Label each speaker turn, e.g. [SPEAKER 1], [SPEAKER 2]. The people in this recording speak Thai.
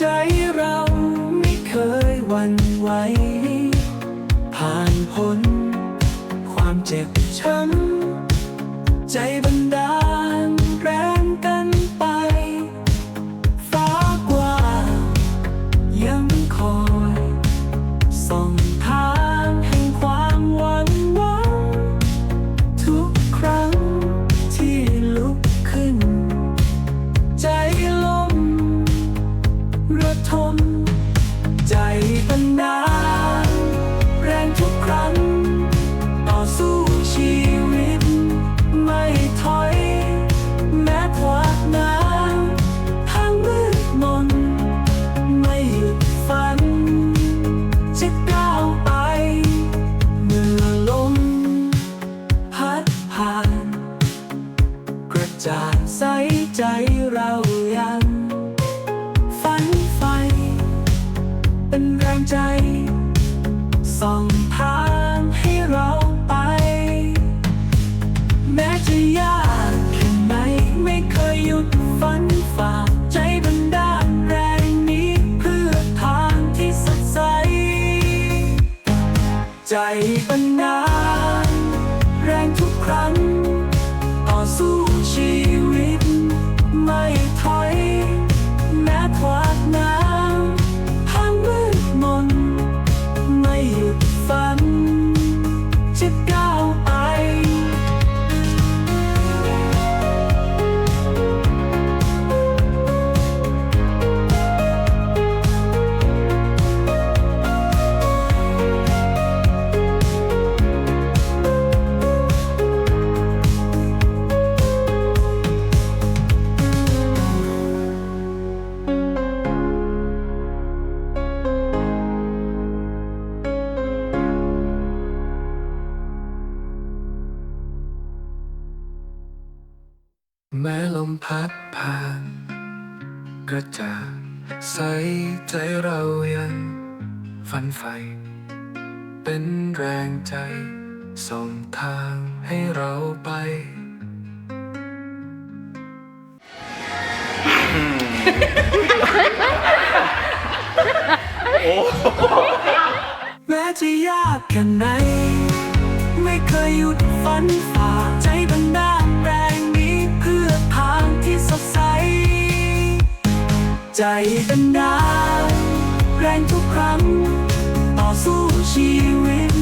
[SPEAKER 1] ใจเราไม่เคยหวั่นไหว ผ่านพ้นความเจ็บช้ำใจบัน ระทม ใจบันดาแรงทุกครั้ง ต่อสู้ชีวิต ไม่ถอย แม้พลาดน้ำทางมืดมน ไม่หยุดฝัน จะก้าวไป เมื่อลม พัดผ่าน กระจางใสใจ ใจ ส่องทางให้เราไป แม้จะยากแค่ไหนไม่เคยหยุดฝันฝ่าใจบันดาลแรงนี้เพื่อทางที่สดใส ใจบันดา แม้ลมพัดผ่านกระจ่าใสใจเรายังฝันใฝ่เป็นแรงใจ ส่งทางให้เราไป แม้จะยากแค่ไหน ไม่เคยหยุดฝันใจ ใจเป็นดาแรงทุกครั้งต่อสู้ชีวิต